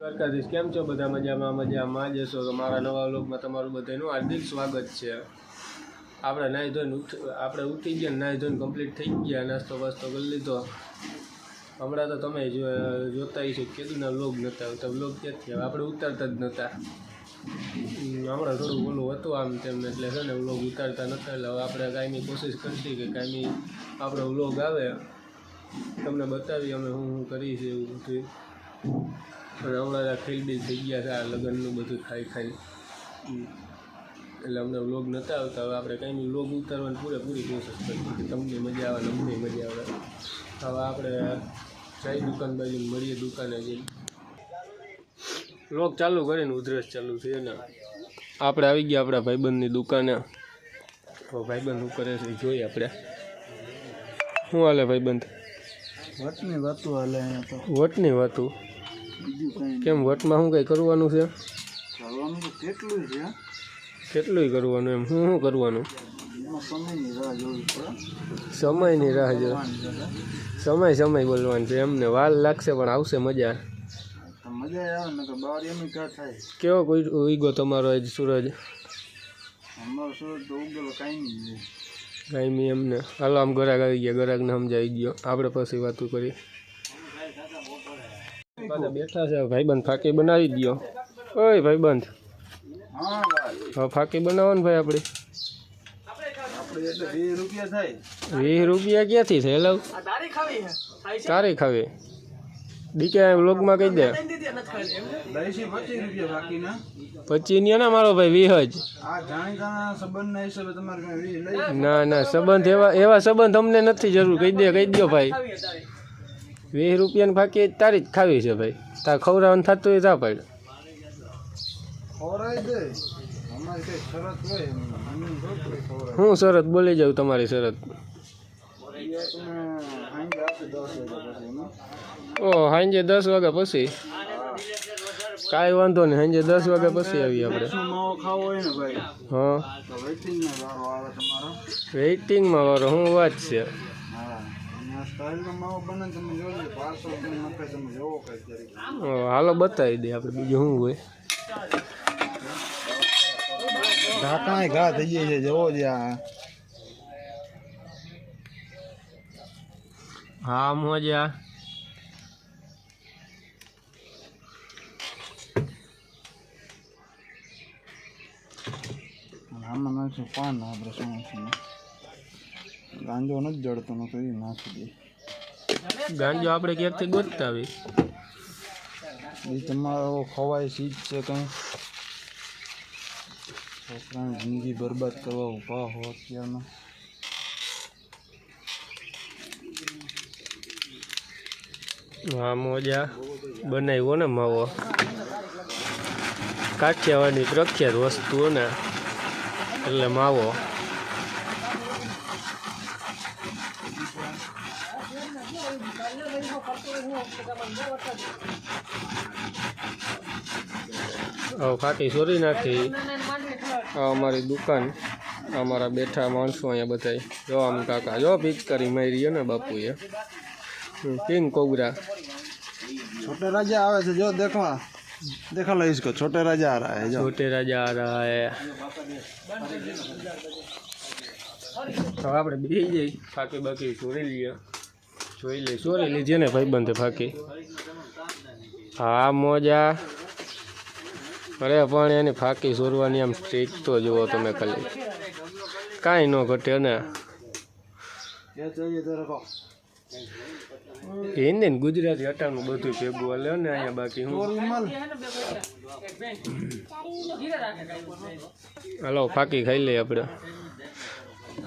દ્વારકાધીશ, કેમ છો? બધા મજામાં મજામાં. જશો તો મારા નવા લોકમાં તમારું બધાનું હાર્દિક સ્વાગત છે. આપણે નાહી ધોઈને આપણે ઉઠી ગયા નાહી ધોઈને કમ્પ્લીટ થઈ ગયા. નાસ્તો વાસ્તો કરી લીધો. હમણાં તો તમે જોતા હશો કેદુના વ્લોગ નહોતા આવતા. વ્લોગ ક્યાંથી આપણે ઉતારતા જ નહોતા હમણાં થોડું ઓલું હતું આમ તેમ એટલે છે ને વ્લોગ ઉતારતા નહોતા એટલે હવે આપણે કાંઈની કોશિશ કરતી કે કાંઈની આપણો વ્લોગ આવે. તમને બતાવી અમે હું શું કરીશ એવું બધું. અને હમણાં ખેલ બી થઈ ગયા હતા આ લગ્નનું બધું ખાઈ. ખાઈ એટલે અમને વ્લોગ નહોતા આવતા હવે આપણે કંઈ બી વ્લોગ ઉતારવાની પૂરેપૂરી કોશિશ કરી તમને મજા આવે અમને મજા આવે. હવે આપણે ચાય દુકાન બાજુ મળીએ દુકાને જઈને. વ્લોગ ચાલુ કરીને ઉધરસ ચાલુ છે ને. આપણે આવી ગયા આપણા ભાઈબંધની દુકાને. તો ભાઈબંધ શું કરે છે જોઈએ આપણે. શું હાલે ભાઈબંધ? વટની વાતું હાલે અહીંયા તો. વટની વાતું? કેમ વટમાં શું કંઈ કરવાનું છે? કરવાનું તો કેટલું છે. કરવાનું એમ? શું શું કરવાનું? સમયની રાહ જો. સમય સમય બોલવાનું છે. એમને વાર લાગશે પણ આવશે મજા. મજા આવે ને તો બહાર એમ થાય? કેવો કોઈ ઉગો તમારો આજ સૂરજ? અમારો સુરત તો ઉગેલો કાંઈ નહીં કાંઈ નહીં એમને. હાલો આમ ગરાક આવી ગયા. ગરાગને સમજાવી ગયો. આપણે પછી વાતું કરી બેઠા છે. ભાઈબંધ ફાકી બનાવી દો ઓય, ભાઈબંધ. હા ફાકી બનાવો ને ભાઈ આપણે વીસ રૂપિયા ક્યાંથી છે લાવ તારી ખાવી દીકે વ્લોગમાં કહી દે. પચીસની ને મારો ભાઈ, વીસ જ. ના ના, સંબંધ એવા એવા સંબંધ અમને નથી જરૂર. કહી દે, કહી દો ભાઈ. વીસ રૂપિયાની ફાંકી તારી જ ખાવી છે ભાઈ. તાર ખવડાવવાનું થતું હોય તા પાડ હું શરત બોલી જાઉં તમારી શરત. ઓ સાંજે દસ વાગ્યા પછી? કાંઈ વાંધો નહીં સાંજે દસ વાગ્યા પછી આવીએ આપણે. હા. વેઇટિંગમાં વારો શું વાત છે. હાલો બતાવી દે આપણે બીજું શું હોય. ઢાંકણા ઘા થઈ જાય છે જોવો જ આ. હા મોજા આમાં નાખશું પાન આપણે સમોસામાં ગાંજો નથી જડતો ન તો નાખી દે ગાંજો આપણે ક્યાંકથી ગોતતા આવી એ તમારો ખવાય ચીજ છે કંઈ. છોકરાની જિંદગી બરબાદ કરવા ઊભા હો અત્યારના. હા મોજા બનાવ્યો ને માવો. કાઠિયાવાડની પ્રખ્યાત વસ્તુઓ ને એટલે માવો. હવે ફાટી સોરી નાખી આ અમારી દુકાન આ અમારા બેઠા માણસો અહીંયા બધાય જો આમ કાકા જો પિચકારી મારી ને બાપુએ કિંગ કોબરા छोटे राजा आवे છે જો देखो देखा लो इसको छोटे राजा आ रहा है जो छोटे राजा आ रहा है તો આપણે બે જઈ ફાકી બાકી ચોરી લઈએ જોઈ લઈ ચોરી લીધી ને ભાઈબંધે ફાકી હા મોજા અરે પણ એની ફાકી સોરવાની આમ સ્ટ્રીક તો જુઓ તમે ખાલી. કાંઈ ન ઘટે ને. હિન્દી ને ગુજરાતી અટાણું બધું ભેગું હાલે ને અહીંયા બાકી હું. હલો ફાકી ખાઈ લઈએ આપણે.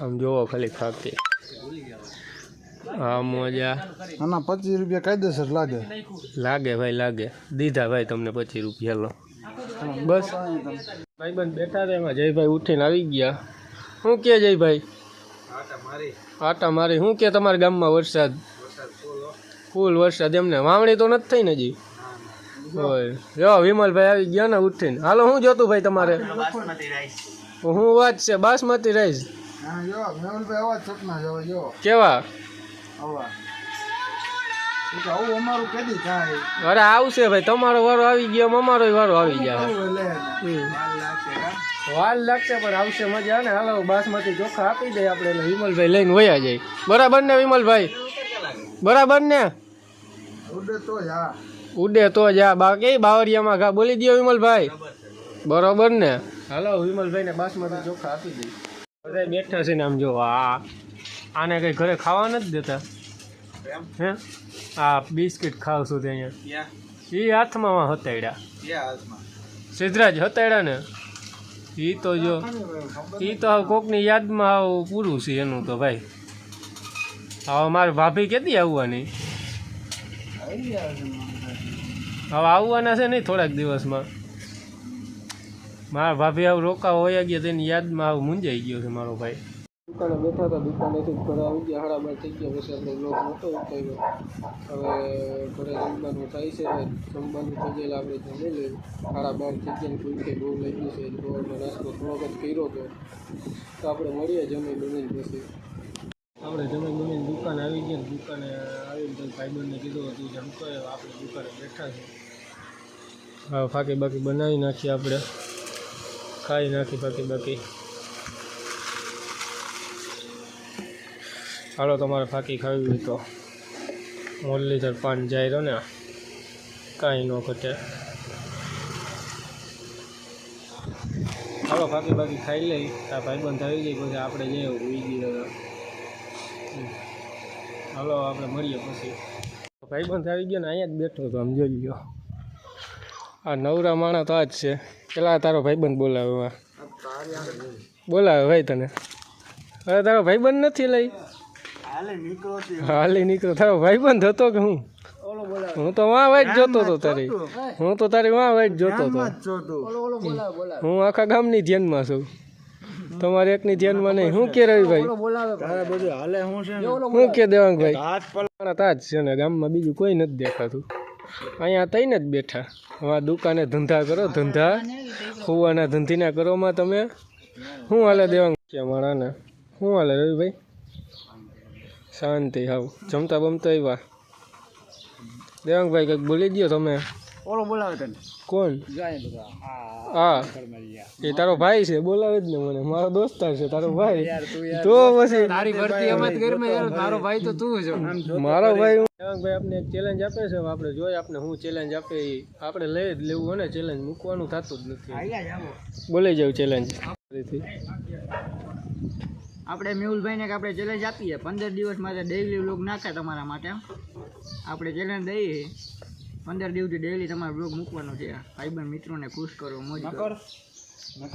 આમ જોવો ખાલી ફાકી. હા મોજા. આના પચીસ રૂપિયા કાયદેસર લાગે. લાગે ભાઈ લાગે. દીધા ભાઈ તમને પચીસ રૂપિયા લો બસ. ભાઈબંધ બેઠા હતા એમાં. જયભાઈ ઉઠીને આવી ગયા. શું કે જયભાઈ? આટા મારી. શું કે તમારા ગામમાં વરસાદ? ફૂલ વરસાદ એમને. વાવણી તો નથી થઈ ને હજી? હોય જો વિમલભાઈ આવી ગયા ને ઉઠીને. હાલો શું જોતું ભાઈ તમારે? હું વાત છે. બાસમતી રાઈસ. કેવા? અમારું કેદી થાય. અરે આવશે ભાઈ તમારો વારો આવી ગયો અમારો વારો આવી જાય આવું લે હમ. માલ લાગશે પણ આવશે મજા ને હાલો બાસમતી ચોખા આપી દે આપણે એટલે વિમલભાઈ લઈને વયા જાય. બરાબર ને વિમલભાઈ? બરાબર ને? ઉડે તો જ ઉડે તો જા બાકી બાવરિયામાં ઘા બોલી દો વિમલભાઈ. બરોબર ને? હાલો વિમલભાઈ ને બાસમતી ચોખા આપી દઈ બધા બેઠા છે ને આમ જો આ. આને કઈ ઘરે ખાવા નથી દેતા? હે? આ બિસ્કિટ ખાવ છું અહીંયા. એ હાથમાં હતાડ્યા સિદ્ધરાજ હતાડ્યા ને? એ તો જો એ તો હવે કોકની યાદમાં આવું પૂરું છે એનું તો ભાઈ. હવે મારી ભાભી કેદી આવવાની? હવે આવવાના છે નહીં થોડાક દિવસમાં. મારા ભાભી આવું રોકા હોયા ગયા તેની યાદમાં આવું મૂંઝાઈ ગયો છે મારો ભાઈ. દુકાને બેઠા હતા દુકાનેથી ઘરે આવી ગયા હાડા બાર થઈ ગયા, પછી આપણે લોક મોટો ઉઠાવ્યો હવે ઘરે જમવાનું થાય છે જમવાનું થઈ ગયેલા આપણે જમી લઈએ. હાડા બાર થઈ ગયા ભૂખે બહુ લઈ ગયું છે ગોળનો નાસ્તો થોડોક જ કર્યો હતો. તો આપણે મળીએ જમી બમીને પછી. આપણે જમી બમીને દુકાન આવી ગયા દુકાને આવીને ભાઈબંધને કીધું હતું જમતો આપણે દુકાને બેઠા છે. ફાકી બાકી બનાવી નાખીએ આપણે. ખાઈ નાખી ફાકી બાકી. હાલો, તમારે ફાકી ખાવી હોય તો. મુરલીધર પાન જાય રહ્યો ને કાંઈ ન ઘટે. હાલો, ફાકી બાકી ખાઈ લઈ. આ ભાઈબંધ આવી ગઈ, પછી આપણે જઈએ ઉઈ ગઈ હાલો, આપણે મળીએ પછી. ભાઈબંધ આવી ગયો ને, અહીંયા જ બેઠો હતો, આમ જોઈ ગયો આ નવરા માણા તો આ જ છે. પેલા તારો ભાઈબંધ બોલાવે બોલાવે ભાઈ તને. હવે તારો ભાઈબંધ નથી લઈ? હાલે નીકળો છે ભાઈ નીકળો. તારો ભાઈબંધ હતો કે હું? હું તો વાં વાઈટ જોતો હતો તારી. હું? તો તારી વાં વાઈટ જોતો હતો. છો હું આખા ગામની ધ્યાનમાં છું. તમારે એકની ધ્યાનમાં નહીં. શું કે રવિભાઈ? તારે બધું હું છે કે દેવાંગભાઈ મારા તાજ છે ને ગામમાં બીજું કોઈ નથી દેખાતું. અહીંયા તઈને જ બેઠા. હવે દુકાને ધંધા કરો ધંધા. ખુવાના ધંધીના કરોમાં તમે. શું હાલે દેવાંગ? કે મારાને શું હાલે રવિભાઈ? શાંતિ હાવ. જમતા બમતા આવ્યા દેવાંગભાઈ કંઈક બોલી દો તમે. ઓલો બોલાવે તને. કોણ? હા. હા. એ તારો ભાઈ છે બોલાવે જ ને મને. મારો દોસ્તાર છે તારો ભાઈ. યાર તું તો પછી તારી ભરતી અમત ઘરમાં યાર તારો ભાઈ તો તું છો મારો ભાઈ ભાઈ આપણે એક ચેલેન્જ આપે છે આપણે જોઈએ આપણે શું ચેલેન્જ આપે એ આપણે લઈ જ લેવું હોય ને ચેલેન્જ મૂકવાનું થતું જ નથી. બોલી જાવ ચેલેન્જ આપણે મેહુલભાઈને કે આપણે ચેલેન્જ આપીએ. પંદર દિવસ માટે ડેઈલી વ્લોગ નાખે તમારા માટે. આપણે ચેલેન્જ દઈએ. પંદર દિવસથી ડેઈલી તમારે વ્લોગ મૂકવાનો છે. ભાઈબંધ મિત્રોને ખુશ કરો મોજ કરો.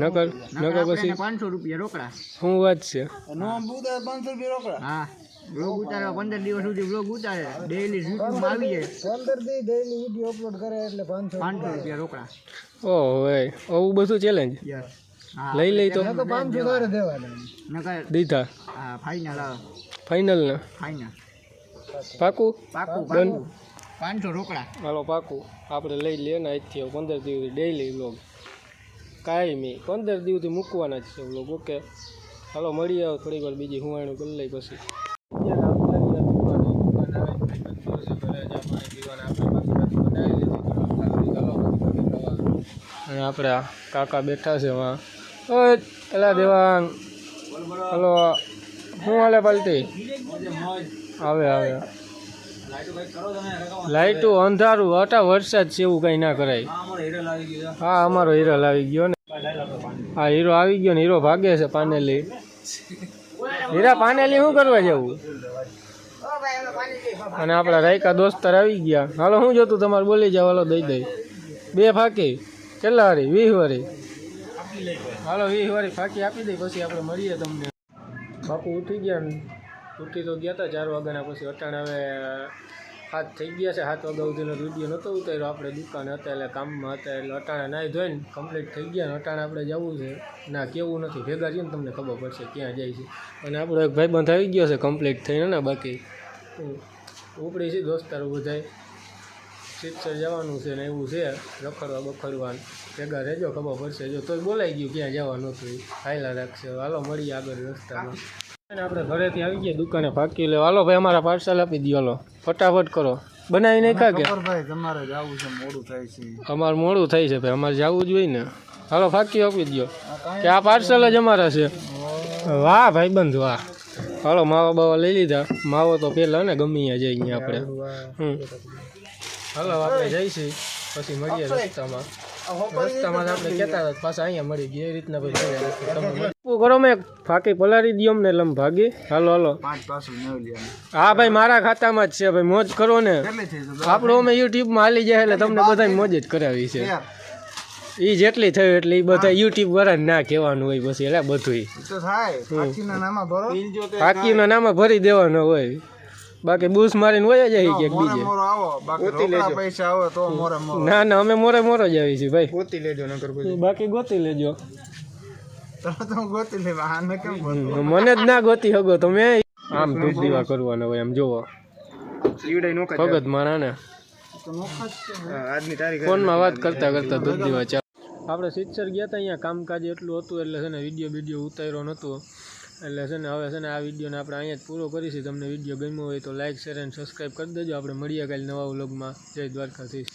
નકર? નકર પછી? પાંચસો રૂપિયા રોકડા. શું વાત છે? હા. ઉતારે ઉતારવા પંદર દિવસ સુધી વ્લોગ ઉતારે. ડેઈલી યુટ્યુબમાં આવી જાય પંદર દી ડેઈલી વીડિયો અપલોડ કરે એટલે પાંચસો પાંચસો રૂપિયા રોકડા. ઓહ ભાઈ. આવું બધું ચેલેન્જ યસ લઈ લઈ તો. દીધા. ફાઈનલ ફાઇનલ ને? પાકું? પાકું ડન પાંચસો રોકડા હાલો પાકું. આપણે લઈ લઈએ ને આજથી પંદર દિવસથી ડેઈલી વ્લોગ કાયમી. પંદર દિવસથી મૂકવાના જ છે વ્લોગ ઓકે? હાલો મળીએ આવો થોડીક વાર બીજી હુવાણું કરી લઈ પછી. અને આપણે કાકા બેઠા છે વાં ઓય, એલા દેવાંગ. હલો શું હાલે પલટી? આવે આવે. લાઈટું અંધારું હતા વરસાદ છે એવું કઈ ના કરાય. હા, અમારો હીરો લાવી ગયો ને. હા, હીરો આવી ગયો ને, હીરો ભાગે છે પાનેલી. હીરા પાનેલી શું કરવા જવું? અને આપણા રાયકા દોસ્તાર આવી ગયા. હાલો શું જોતું તમારે બોલી જાવ, હાલો દઈ દઈ. બે ફાકી. કેટલા વારી? વીસ વારી. હાલો વીસ વારી ફાકી આપી દઈ પછી આપણે મળીએ તમને. બાપુ ઉઠી ગયા ને. ઉઠી તો ગયા હતા ચાર વાગ્યાના, પછી અટાણે હવે હાથ થઈ ગયા છે. સાત વાગ્યા સુધીનો વીડિયો નહોતો ઉતાર્યો. આપણે દુકાને હતા એટલે, કામમાં હતા એટલે અટાણે નાહી ધોઈને કમ્પ્લીટ થઈ ગયા ને. અટાણે આપણે જવું છે. ના, કેવું નથી. ભેગા છીએ ને તમને ખબર પડશે ક્યાં જાય છે. અને આપણો એક ભાઈબંધ આવી ગયો છે કમ્પ્લીટ થઈને ને બાકી. ઉપડી છે દોસ્તારો બધાય શિક્ષર જવાનું છે ને એવું છે. રખડવા બખડવાનું. ભેગા રહેજો ખબર પડશે. જો તોય બોલાઈ ગયું ક્યાં જવાનું હતું હાયલા રાખશે. હાલો મળીએ આગળ રસ્તામાં. અને આપણે ઘરેથી આવી ગયા દુકાને ફાકી લેવા હાલો ભાઈ અમારા પાર્સલ આપી દો હાલો. ફટાફટ કરો. બનાવી નાખ્યા કે? ભાઈ તમારે જવું છે મોડું થાય છે. અમારે મોડું થાય છે ભાઈ. અમારે જવું જોઈએ ને. હાલો ફાકી આપી દો કે આ પાર્સલ જ અમારા છે. વાહ. ભાઈબંધ વાહ. હાલો માવા બાવા લઈ લીધા. માવો તો પેલા ને ગમી જાય અહીંયા આપણે. હમ. હાલો આપણે જઈશું પછી મળીએ રસ્તામાં. રસ્તામાં આપણે કહેતા હતા પાછા અહીંયા મળી ગયા એ રીતના પછી કરો મેં ફાકી પલારી દો ને લમ ભાગી હાલો હાલો. પાંચ પાછું ન લ્યા હા ભાઈ મારા ખાતામાં જ છે. ભાઈ મોજ કરો ને. કેટલી આપણો અમે યુટ્યુબમાં હાલી જાય એટલે તમને બધા મોજ જ કરાવી છે. એ જેટલી થયું એટલે એ બધા યુટ્યુબ વાળા ના કહેવાનું હોય પછી એટલે બધું તો થાય. નામાં ભરો. ફાકીના નામાં ભરી દેવાનું હોય. બાકી બૂસ મારીને વયા જાય કે બીજે. મોરો આવો બાકી રોકડા પૈસા આવે તો મોરે મોરો. ના ના અમે મોરે મોરો જ આવી છીએ ભાઈ. ગોતી લેજો નકર કોઈ બાકી ગોતી લેજો. તો ગોતી લેવા આને કેમ મને જ ના ગોતી હગો તમે આમ ધૂપ દીવા કરવાનો હોય એમ જોવો. લીવડાઈ નોકા ભગત મારા ને આજની તારીખ ફોનમાં વાત કરતા કરતા ધૂપ દીવા ચાલ. આપણે સિત્સર ગયા હતા અહીંયા કામકાજ એટલું હતું એટલે છે ને વીડિયો વીડિયો ઉતાર્યો નહોતો એટલે છે ને હવે છે ને આ વિડીયોને આપણે અહીંયા જ પૂરો કરીશું. તમને વીડિયો ગમ્યો હોય તો લાઇક શેર અને સબસ્ક્રાઈબ કરી દેજો. આપણે મળીએ કાલે નવા વ્લોગમાં જય દ્વારકાધીશ.